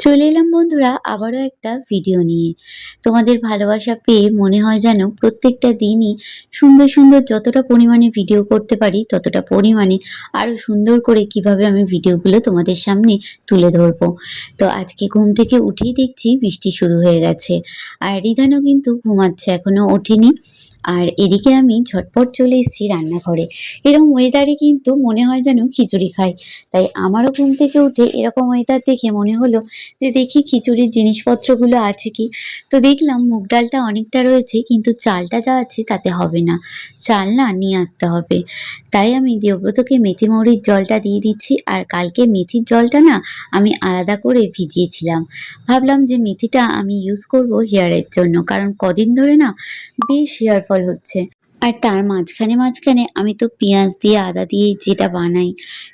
চলে এলাম বন্ধুরা, আবারও একটা ভিডিও নিয়ে। তোমাদের ভালোবাসা পেয়ে মনে হয় যেন প্রত্যেকটা দিনই সুন্দর সুন্দর যতটা পরিমাণে ভিডিও করতে পারি, ততটা পরিমাণে আরও সুন্দর করে কীভাবে আমি ভিডিওগুলো তোমাদের সামনে তুলে ধরবো। তো আজকে ঘুম থেকে উঠেই দেখছি বৃষ্টি শুরু হয়ে গেছে। আর রিধানও কিন্তু ঘুমাচ্ছে এখনও ওঠেনি। আর এদিকে আমি ঝটপট চলে এসেছি রান্নাঘরে। এরকম ওয়েদারে কিন্তু মনে হয় যেন খিচুড়ি খাই। তাই আমারও ঘুম থেকে উঠে এরকম ওয়েদার দেখে মনে হলো যে দেখি খিচুড়ির জিনিসপত্রগুলো আছে কি? তো দেখলাম মুগ ডালটা অনেকটা রয়েছে, কিন্তু চালটা যা আছে তাতে হবে না। চাল না, নিয়ে আসতে হবে। তাই আমি দেবব্রতকে মেথি মৌরির জলটা দিয়ে দিচ্ছি, আর কালকে মেথির জলটা না আমি আলাদা করে ভিজিয়েছিলাম। ভাবলাম যে মেথিটা আমি ইউজ করব হেয়ারের জন্য, কারণ কদিন ধরে না বেশ হেয়ার ফল হচ্ছে। আর তার মাঝখানে মাঝখানে আমি তো পেঁয়াজ দিয়ে আদা দিয়ে যেটা বানাই,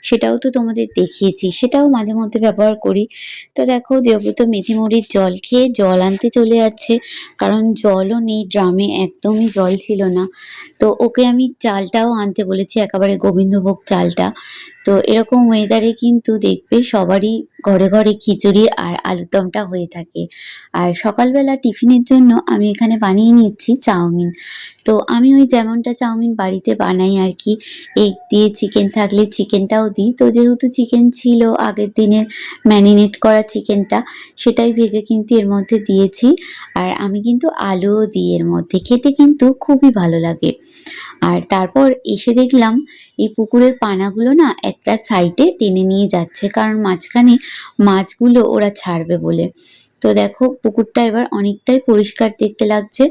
সেটাও তো তোমাদের দেখিয়েছি, সেটাও মাঝে মধ্যে ব্যবহার করি। তো দেখো, দেবব্রত মেথি মুড়ির জল খেয়ে জল আনতে চলে যাচ্ছে, কারণ জলও নেই, ড্রামে একদমই জল ছিল না। তো ওকে আমি চালটাও আনতে বলেছি, একেবারে গোবিন্দভোগ চালটা। তো এরকম ওয়েদারে কিন্তু দেখবে সবারই ঘরে ঘরে খিচুড়ি আর আলুর দমটা হয়ে থাকে। আর সকালবেলা টিফিনের জন্য আমি এখানে বানিয়ে নিচ্ছি চাউমিন। তো আমি ওই যেমনটা চাউমিন বাড়িতে বানাই আর কি এগ দিয়ে চিকেন থাকলে চিকেনটাও দিই। তো যেহেতু চিকেন ছিল, আগের দিনের ম্যারিনেট করা চিকেনটা সেটাই ভেজে কিন্তু এর মধ্যে দিয়েছি। আর আমি কিন্তু আলুও দিই এর মধ্যে, খেতে কিন্তু খুবই ভালো লাগে। আর তারপর এসে দেখলাম, এই পুকুরের পানাগুলো না একটা সাইডে টেনে নিয়ে যাচ্ছে, কারণ মাঝখানে মাছগুলো ওরা ছাড়বে বলে। তো দেখো, পুকুরটা এবার অনেকটাই পরিষ্কার দেখতে লাগছে।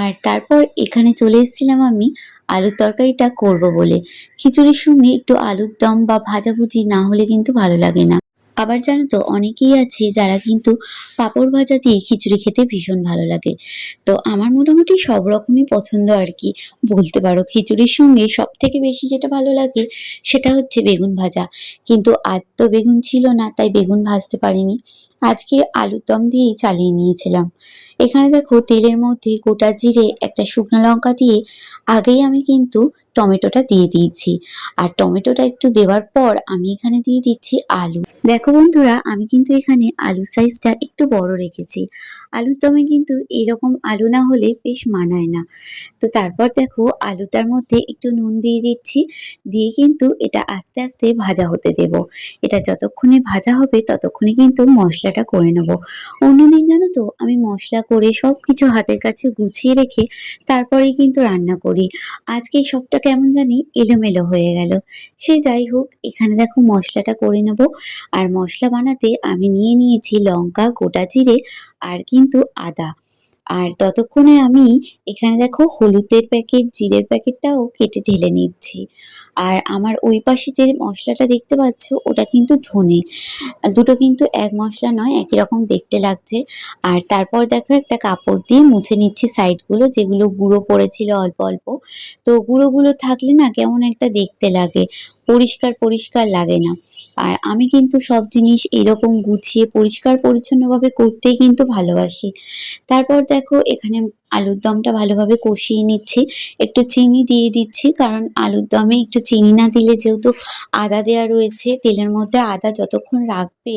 আর তারপর এখানে চলে এসেছিলাম আমি, আলুর তরকারিটা করব বলে। খিচুড়ির সঙ্গে একটু আলুর দম বা ভাজাভুজি না হলে কিন্তু ভালো লাগে না। আবার জানো তো, অনেকেই আছে যারা কিন্তু পাঁপড় ভাজা দিয়ে খিচুড়ি খেতে ভীষণ ভালো লাগে। তো আমার মোটামুটি সব রকমই পছন্দ আর কি। বলতে পারো, খিচুড়ির সঙ্গে সব থেকে বেশি যেটা ভালো লাগে সেটা হচ্ছে বেগুন ভাজা। কিন্তু আজ তো বেগুন ছিল না, তাই বেগুন ভাজতে পারিনি। আজকে আলুর দম দিয়েই চালিয়ে নিয়েছিলাম। এখানে দেখো তেলের মধ্যে গোটা জিরে, একটা শুকনো লঙ্কা দিয়ে আগেই আমি কিন্তু টমেটোটা দিয়ে দিয়েছি। আর টমেটোটা একটু দেওয়ার পর আমি এখানে দিয়ে দিচ্ছি আলু। দেখো বন্ধুরা, আমি কিন্তু এখানে আলুর সাইজটা একটু বড় রেখেছি। আলুর দমে কিন্তু এরকম আলু না হলে বেশ মানায় না। তো তারপর দেখো আলুটার মধ্যে একটু নুন দিয়ে দিচ্ছি। দিয়ে কিন্তু এটা আস্তে আস্তে ভাজা হতে দেব। এটা যতক্ষণে ভাজা হবে ততক্ষণে কিন্তু মশলাটা করে নেব। অন্যদিন জানো তো, আমি মশলা করে সব কিছু হাতের কাছে গুছিয়ে রেখে তারপরেই কিন্তু রান্না করি। আজকে সবটা কেমন জানি এলোমেলো হয়ে গেল। সে যাই হোক, এখানে দেখো মশলাটা করে নেব। আর মশলা বানাতে আমি নিয়ে নিয়েছি লঙ্কা, গোটা জিরে আর কিন্তু আদা। আর ততক্ষণে আমি এখানে দেখো হলুদের প্যাকেট, জিরের প্যাকেটটাও কেটে ঢেলে নিচ্ছি। আর আমার ওই পাশে যে মশলাটা দেখতে পাচ্ছ, ওটা কিন্তু ধনে। দুটো কিন্তু এক মশলা নয়, একই রকম দেখতে লাগছে। আর তারপর দেখো একটা কাপড় দিয়ে মুছে নিচ্ছি সাইডগুলো, যেগুলো গুঁড়ো পড়েছিল অল্প অল্প। তো গুঁড়োগুলো থাকলে না কেমন একটা দেখতে লাগে। পরিষ্কার পরিষ্কার লাগে না। আর আমি কিন্তু সব জিনিস এরকম গুছিয়ে পরিষ্কার পরিচ্ছন্নভাবে করতেই কিন্তু ভালোবাসি। তারপর দেখো, এখানে আলুর দমটা ভালোভাবে কষিয়ে নিচ্ছি। একটু চিনি দিয়ে দিচ্ছি, কারণ আলুর দমে একটু চিনি না দিলে যেহেতু আদা দেওয়া রয়েছে, তেলের মধ্যে আদা যতক্ষণ রাখবে,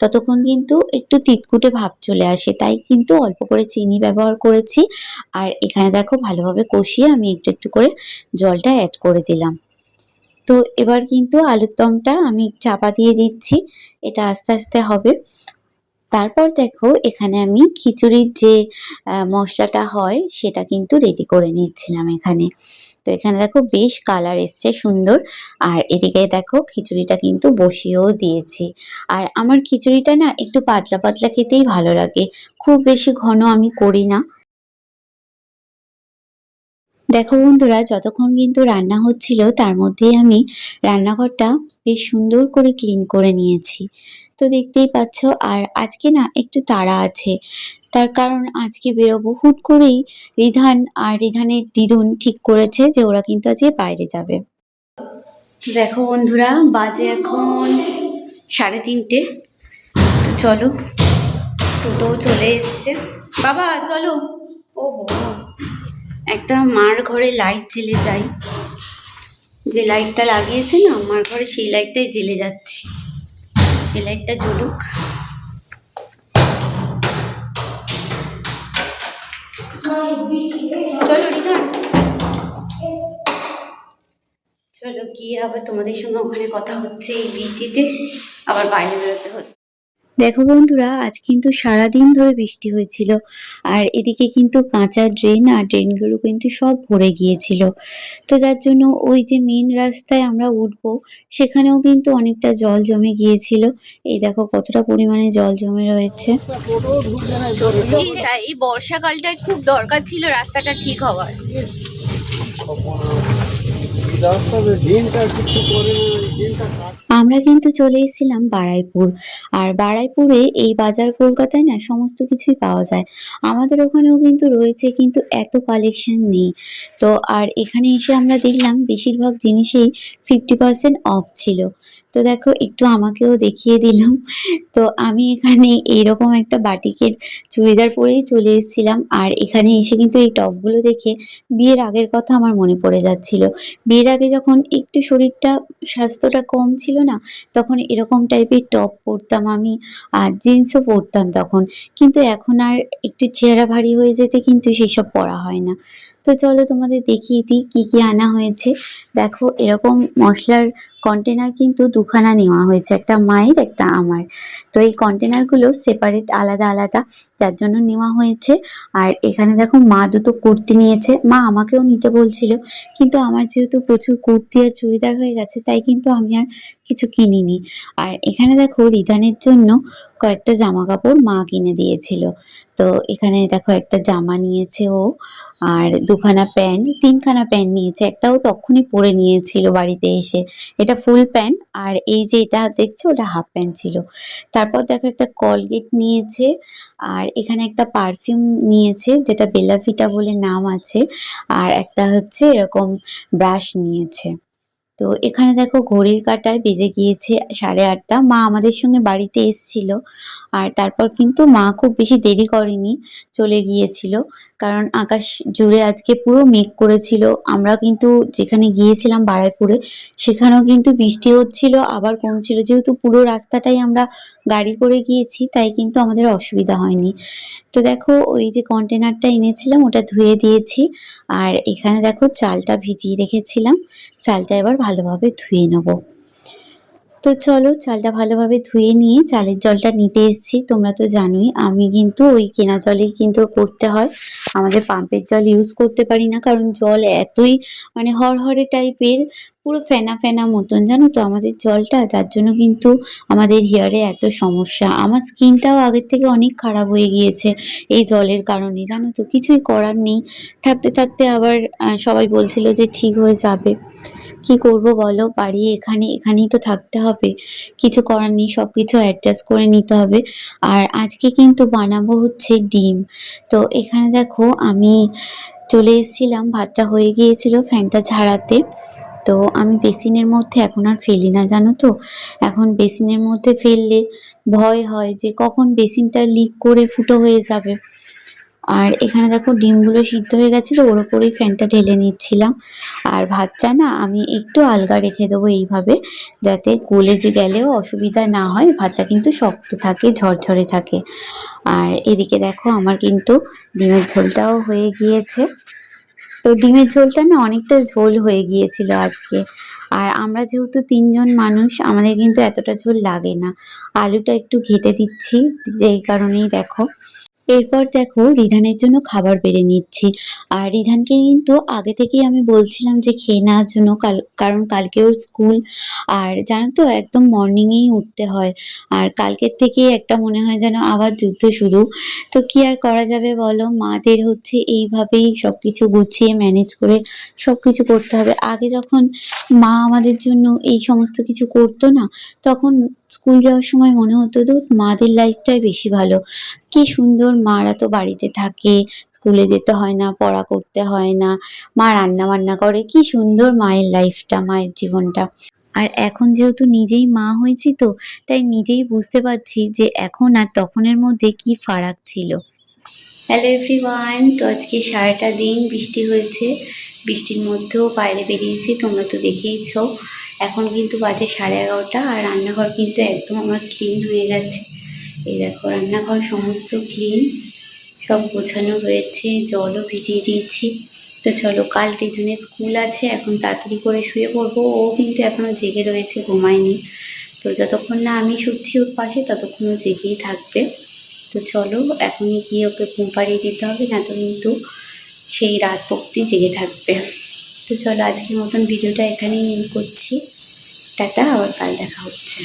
ততক্ষণ কিন্তু একটু তিতকুটে ভাব চলে আসে। তাই কিন্তু অল্প করে চিনি ব্যবহার করেছি। আর এখানে দেখো, ভালোভাবে কষিয়ে আমি একটু একটু করে জলটা অ্যাড করে দিলাম। তো এবার কিন্তু আলুর দমটা আমি চাপা দিয়ে দিচ্ছি, এটা আস্তে আস্তে হবে। তারপর দেখো, এখানে আমি খিচুড়ির যে মশলাটা হয়, সেটা কিন্তু রেডি করে নিচ্ছিলাম এখানে। তো এখানে দেখো বেশ কালার এসছে সুন্দর, আর এদিকে দেখো খিচুড়িটা কিন্তু বসিয়েও দিয়েছি। আর আমার খিচুড়িটা না একটু পাতলা পাতলা খেতেই ভালো লাগে, খুব বেশি ঘন আমি করি না। দেখো বন্ধুরা, যতক্ষণ কিন্তু রান্না হচ্ছিল, তার মধ্যেই আমি রান্নাঘরটা বেশ সুন্দর করে ক্লিন করে নিয়েছি। তো দেখতেই পাচ্ছ, আর আজকে না একটু তাড়া আছে। তার কারণ আজকে বেরোবো, হুট করেই রিধান আর রিধানের দিদুন ঠিক করেছে যে ওরা কিন্তু আজকে বাইরে যাবে। দেখো বন্ধুরা, বাজে এখন সাড়ে তিনটে। তো চলো, টোটো চলে এসছে। বাবা, চলো। ও একটা মার ঘরে লাইট জ্বেলে যাই। যে লাইটটা লাগিয়েছে না, মার ঘরে সেই লাইটটাই জ্বেলে যাচ্ছি। সেই লাইটটা জ্বলুক। চলো চলো, গিয়ে আবার তোমাদের সঙ্গে ওখানে কথা হচ্ছে এই বৃষ্টিতে। আবার বাইরে বেরোতে হচ্ছে। দেখো বন্ধুরা, আজ কিন্তু সারা দিন ধরে বৃষ্টি হয়েছিল, আর এদিকে কিন্তু কাঁচা ড্রেন আর ড্রেনগুলো কিন্তু সব ভরে গিয়েছিল। তো যার জন্য ওই যে মেন রাস্তায় আমরা উঠবো, সেখানেও কিন্তু অনেকটা জল জমে গিয়েছিল। এই দেখো কতটা পরিমাণে জল জমে রয়েছে। এই বর্ষাকালটায় খুব দরকার ছিল রাস্তাটা ঠিক হওয়ার রাস্তাতে ড্রেনটা কিছু করে না ড্রেনটা কাট আমরা কিন্তু চলে এসেছিলাম বারাইপুর। আর বারাইপুরে এই বাজার কলকাতায় না সমস্ত কিছুই পাওয়া যায়। আমাদের ওখানেও কিন্তু রয়েছে, কিন্তু এত কালেকশন নেই। তো আর এখানে এসে আমরা দেখলাম, বেশিরভাগ জিনিসেই ফিফটি পার্সেন্ট অফ ছিল। তো দেখো, একটু আমাকেও দেখিয়ে দিলাম। তো আমি এখানে এইরকম একটা বাটিকের চুড়িদার পরেই চলে এসেছিলাম। আর এখানে এসে কিন্তু এই টপগুলো দেখে বিয়ের আগের কথা আমার মনে পড়ে যাচ্ছিল। বিয়ের আগে যখন একটু শরীরটা, স্বাস্থ্যটা কম ছিল না, তখন এরকম টাইপের টপ পরতাম আমি আর জিন্সও পরতাম তখন। কিন্তু এখন আর একটু চেহারা ভারী হয়ে যেতে কিন্তু সেসব পরা হয় না। তো চলো তোমাদের দেখিয়ে দিই কী কী আনা হয়েছে। দেখো, এরকম মশলার কন্টেনার কিন্তু দুখানা নেওয়া হয়েছে, একটা মায়ের, একটা আমার। তো এই কন্টেনারগুলো সেপারেট আলাদা আলাদা, যার জন্য নেওয়া হয়েছে। আর এখানে দেখো মা দুটো কুর্তি নিয়েছে। মা আমাকেও নিতে বলছিল, কিন্তু আমার যেহেতু প্রচুর কুর্তি আর চুড়িদার হয়ে গেছে, তাই কিন্তু আমি আর কিছু কিনিনি। আর এখানে দেখো রিধানের জন্য কয়েকটা জামা কাপড় মা কিনে দিয়েছিল। তো এখানে দেখো একটা জামা নিয়েছে ও। আর দুখানা প্যান্ট, তিনখানা প্যান্ট নিয়েছে, একটাও তখনই পরে নিয়েছিল বাড়িতে এসে। এটা ফুল প্যান্ট, আর এই যে এটা দেখছে, ওটা হাফ প্যান্ট ছিল। তারপর দেখো একটা কলগেট নিয়েছে, আর এখানে একটা পারফিউম নিয়েছে, যেটা বেলাফিটা বলে নাম আছে, আর একটা হচ্ছে এরকম ব্রাশ নিয়েছে। তো এখানে দেখো ঘড়ির কাটায় বেজে গিয়েছে সাড়ে আটটা। মা আমাদের সঙ্গে বাড়িতে এসছিল আর তারপর কিন্তু মা খুব বেশি দেরি করেনি চলে গিয়েছিল। কারণ আকাশ জুড়ে আজকে পুরো মেঘ করেছিল। আমরা কিন্তু যেখানে গিয়েছিলাম বারাইপুরে, সেখানেও কিন্তু বৃষ্টি হচ্ছিল, আবার কমছিল। যেহেতু পুরো রাস্তাটাই আমরা গাড়ি করে গিয়েছি, তাই কিন্তু আমাদের অসুবিধা হয়নি। তো দেখো, ওই যে কন্টেনারটা এনেছিলাম, ওটা ধুয়ে দিয়েছি। আর এখানে দেখো, চালটা ভিজিয়ে রেখেছিলাম। চালটা এবার ভালোভাবে ধুয়ে নেব। তো চলো চালটা ভালোভাবে ধুয়ে নিয়ে চালের জলটা নিতে এসেছি। তোমরা তো জানোই, আমি কিন্তু ওই কেনা জলেই কিন্তু করতে হয়। আমাদের পাম্পের জল ইউজ করতে পারি না, কারণ জল এতই মানে হরহরে টাইপের পুরো ফেনা ফেনা মতন, জানো তো? আমাদের জলটা, যার জন্য কিন্তু আমাদের হেয়ারে এত সমস্যা। আমার স্কিনটাও আগের থেকে অনেক খারাপ হয়ে গিয়েছে এই জলের কারণে, জানো তো? কিছুই করার নেই। থাকতে থাকতে আবার সবাই বলছিল যে ঠিক হয়ে যাবে। কি করব বলো? বাড়ি এখানে, এখানেই তো থাকতে হবে। কিছু করার নেই সব কিছু অ্যাডজাস্ট করে নিতে হবে। আর আজকে কিন্তু বানাবো হচ্ছে ডিম। তো এখানে দেখো আমি চলে এসেছিলাম, ভাতটা হয়ে গিয়েছিল ফ্যানটা ঝাড়াতে। তো আমি বেসিনের মধ্যে, এখন আর ফেলি না, জানো তো? এখন বেসিনের মধ্যে ফেললে ভয় হয় যে কখন বেসিনটা লিক করে ফুটো হয়ে যাবে। আর এখানে দেখো ডিমগুলো সিদ্ধ হয়ে গেছিল, ওর ওপরেই ফ্যানটা ঢেলে নিচ্ছিলাম। আর ভাতটা না আমি একটু আলগা রেখে দেবো এইভাবে, যাতে গলে যে গেলেও অসুবিধা না হয়, ভাতটা কিন্তু শক্ত থাকে, ঝরঝরে থাকে। আর এদিকে দেখো আমার কিন্তু ডিমের ঝোলটাও হয়ে গিয়েছে। তো ডিমের ঝোলটা না অনেকটা ঝোল হয়ে গিয়েছিল আজকে। আর আমরা যেহেতু তিনজন মানুষ, আমাদের কিন্তু এতটা ঝোল লাগে না। আলুটা একটু ঘেটে দিচ্ছি, যেই কারণেই দেখো। এরপর দেখো রিধানের জন্য খাবার বেড়ে নিচ্ছি। আর রিধানকে কিন্তু আগে থেকেই আমি বলছিলাম যে খেয়ে নেওয়ার জন্য কারণ কালকে ওর স্কুল, আর জানো তো একদম মর্নিংয়েই উঠতে হয়। আর কালকের থেকেই একটা মনে হয় যেন আবার যুদ্ধ শুরু। তো কি আর করা যাবে বলো? মাদের হচ্ছে এইভাবেই সব কিছু গুছিয়ে ম্যানেজ করে সব কিছু করতে হবে। আগে যখন মা আমাদের জন্য এই সমস্ত কিছু করতো না, তখন স্কুল যাওয়ার সময় মনে হতো তো মাদের লাইফটাই বেশি ভালো। কি সুন্দর মারা তো বাড়িতে থাকে, স্কুলে যেতে হয় না, পড়া করতে হয় না। মা রান্না বান্না করে, কি সুন্দর মায়ের লাইফটা মায়ের জীবনটা। আর এখন যেহেতু নিজেই মা হয়েছি তো, তাই নিজেই বুঝতে পারছি যে এখন আর তখনের মধ্যে কি ফারাক ছিল। হ্যালো এভরিওয়ান তো আজকে সারাটা দিন বৃষ্টি হয়েছে। বৃষ্টির মধ্যেও বাইরে বেরিয়েছি, তোমরা তো দেখেইছো। এখন কিন্তু বাজে সাড়ে এগারোটা আর রান্নাঘর কিন্তু একদম আমার ক্লিন হয়ে গেছে। এই দেখো রান্নাঘর সমস্ত ক্লিন সব গোছানো রয়েছে, জলও ভিজিয়ে দিয়েছি। তো চলো, কাল রিজনের স্কুল আছে, এখন তাড়াতাড়ি করে শুয়ে পড়ব। ও কিন্তু এখনও জেগে রয়েছে, ঘুমায়নি। তো যতক্ষণ না আমি শুচ্ছি ওর পাশে, ততক্ষণ ও জেগেই থাকবে। তো চলো, এখনই গিয়ে ওকে ঘুম পাড়িয়ে দিতে হবে, না তো কিন্তু সেই রাত অব্দি জেগে থাকবে। তো চলো, আজকের মতন ভিডিওটা এখানেই করছি। টাটা, আবার কাল দেখা হচ্ছে।